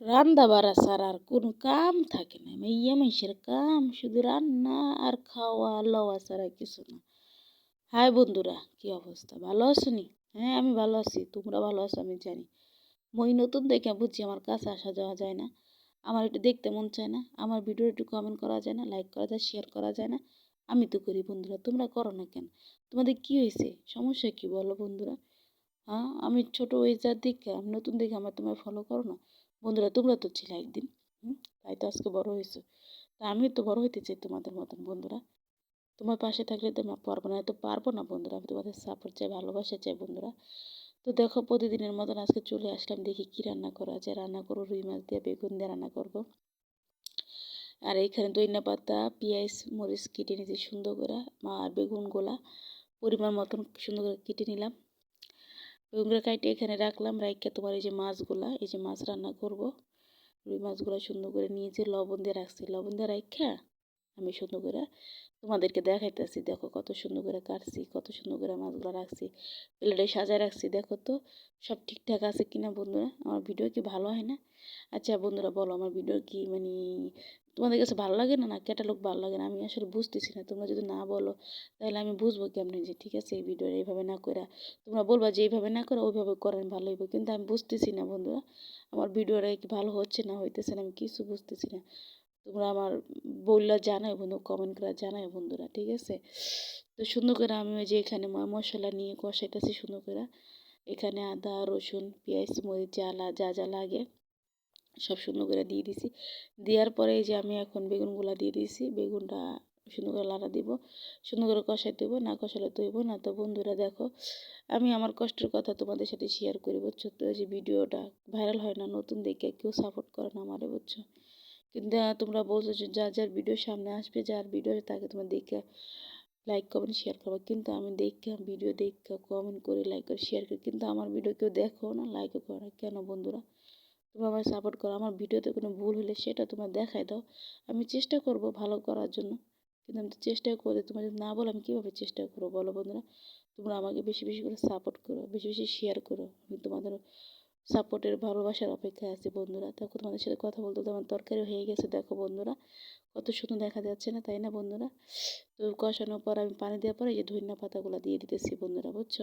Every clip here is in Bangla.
রান্না বাড়া ছাড়া আর কোনো কাম থাকে না। মাইয়া মানুষের কাম, শুধু রান্না আর খাওয়া, লওয়া ছাড়া কিছু না। হাই বন্ধুরা, কি অবস্থা? ভালো আছো নি? হ্যাঁ আমি ভালো আছি। তোমরা ভালো আছো? আমি জানি। মই নতুন দেখে বুঝছি আমার কাছে আসা যাওয়া যায় না। আমার একটু দেখতে মন চায় না। আমার ভিডিও একটু কমেন্ট করা যায় না লাইক করা যায় শেয়ার করা যায় না। আমি তো করি বন্ধুরা, তোমরা করো না কেন? তোমাদের কি হয়েছে? সমস্যা কি বলো বন্ধুরা? হ্যাঁ আমি ছোটো ওই যার দেখে, আমি নতুন দেখে আমার তোমরা ফলো করো না। বন্ধুরা, তোমরা তো ছিলে একদিন তাই তো আজকে বড় হয়েছো। তা আমিও তো বড় হইতে চাই তোমাদের মতন, বন্ধুরা। তোমার পাশে থাকলে তো পারব না তো পারব না, বন্ধুরা। আমি তোমাদের সাপোর্ট চাই, ভালোবাসা চাই, বন্ধুরা। তো দেখো, প্রতিদিনের মতন আজকে চলে আসলাম, দেখি কি রান্না করা যায়। রান্না করব রুই মাছ দিয়ে, বেগুন দিয়ে রান্না করব। আর এইখানে দইনা পাতা, পেঁয়াজ, মরিচ কেটে নিয়েছি সুন্দর করে, আর বেগুন গোলা, পরিমাণ মতন সুন্দর করে কেটে নিলাম। বেগুনগুলো কাইটে এখানে রাখলাম, রাইখা তোমার এই যে মাছগুলা, এই যে মাছ রান্না করব। রুই মাছগুলো সুন্দর করে নিয়ে যে লবণ দিয়ে রাখছি, লবণ দিয়ে রাখা আমি সুন্দর করে তোমাদেরকে দেখাইতেছি। দেখো কত সুন্দর করে কাটছি, কত সুন্দর করে মাছগুলো রাখছি, প্লেটে সাজায় রাখছি। দেখো তো, সব ঠিকঠাক আছে কিনা বন্ধুরা? আমার ভিডিও কি ভালো হয় না? আচ্ছা বন্ধুরা বলো, আমার ভিডিও কি মানে তোমাদের কাছে ভালো লাগে না? না ক্যাটালগ ভালো লাগে না? আমি আসলে বুঝতেছি না। তোমরা যদি না বলো, তাহলে আমি বুঝব কেমনি যে ঠিক আছে এই ভিডিও এইভাবে না করে তোমরা বলবা যে এইভাবে না করে ওইভাবে করেন, ভালো হইব। কিন্তু আমি বুঝতেছি না বন্ধুরা, আমার ভিডিওটা কি ভালো হচ্ছে না হইতেছে না আমি কিছু বুঝতেছি না। তোমরা আমার বললা জানাই বন্ধু কমেন্ট করে জানাই বন্ধুরা, ঠিক আছে? তো সুন্দর করে আমি ওই যে এখানে মশলা নিয়ে কষাইতেছি সুন্দর করে। এখানে আদা, রসুন, পেঁয়াজ, মরিচ যা যা যা লাগে সব সুন্দর করে দিয়ে দিছি। দেওয়ার পরে এই যে আমি এখন বেগুনগুলো দিয়ে দিয়েছি বেগুনটা সুন্দর করে লাড়া দিব, সুন্দর করে কষাই দেবো, না কষালে তৈব না। তো বন্ধুরা দেখো, আমি আমার কষ্টের কথা তোমাদের সাথে শেয়ার করি, বুঝছ? তো যে ভিডিওটা ভাইরাল হয় না, নতুন দেখে কেউ সাপোর্ট করে না আমারে, বুঝছ? কিন্তু তোমরা বলছো যে যার যার ভিডিও সামনে আসবে, যার ভিডিও তাকে তোমরা দেখে লাইক কমেন্ট শেয়ার করব। কিন্তু আমি দেখে ভিডিও দেখে কমেন্ট করে লাইক করে শেয়ার করি, কিন্তু আমার ভিডিও কেউ দেখো না লাইকও করো না। কেন বন্ধুরা? তোমরা আমার সাপোর্ট করো। আমার ভিডিওতে কোনো ভুল হলে সেটা তোমরা দেখাই দাও। আমি চেষ্টা করব ভালো করার জন্য। কিন্তু আমি তো চেষ্টা করে তোমরা যদি না বলো, আমি কীভাবে চেষ্টা করব বলো বন্ধুরা? তোমরা আমাকে বেশি বেশি করে সাপোর্ট করো, বেশি বেশি শেয়ার করো। আমি তোমাদের সাপোর্টের ভালোবাসার অপেক্ষায় আছি বন্ধুরা। তখন তোমাদের সাথে কথা বলতে তো আমার তরকারি হয়ে গেছে, দেখো বন্ধুরা। কত সুন্দর দেখা যাচ্ছে না, তাই না বন্ধুরা? তো কষানোর পর আমি পানি দেওয়ার পরে এই যে ধনিয়া পাতাগুলো দিয়ে দিতেছি বন্ধুরা, বুঝছ?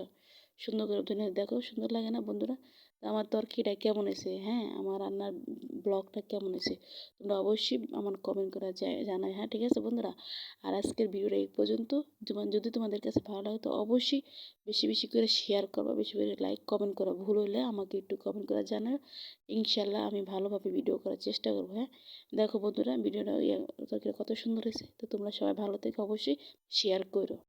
সুন্দর করে ধনিয়া, দেখো সুন্দর লাগে না বন্ধুরা? আমার তরকিটা কেমন হয়েছে? হ্যাঁ আমার রান্নার ব্লগটা কেমন হয়েছে? তোমরা অবশ্যই আমার কমেন্ট করা জানাই হ্যাঁ ঠিক আছে বন্ধুরা? আর আজকের ভিডিওটা এই পর্যন্ত। যদি তোমাদের কাছে ভালো লাগে তো অবশ্যই বেশি বেশি করে শেয়ার করব, বেশি করে লাইক কমেন্ট করো ভুল হলে আমাকে একটু কমেন্ট করা জানাও। ইনশাল্লাহ আমি ভালোভাবে ভিডিও করার চেষ্টা করব হ্যাঁ? দেখো বন্ধুরা, ভিডিওটা ইয়ে কত সুন্দর হয়েছে তো তোমরা সবাই ভালো থেকে অবশ্যই। শেয়ার করো।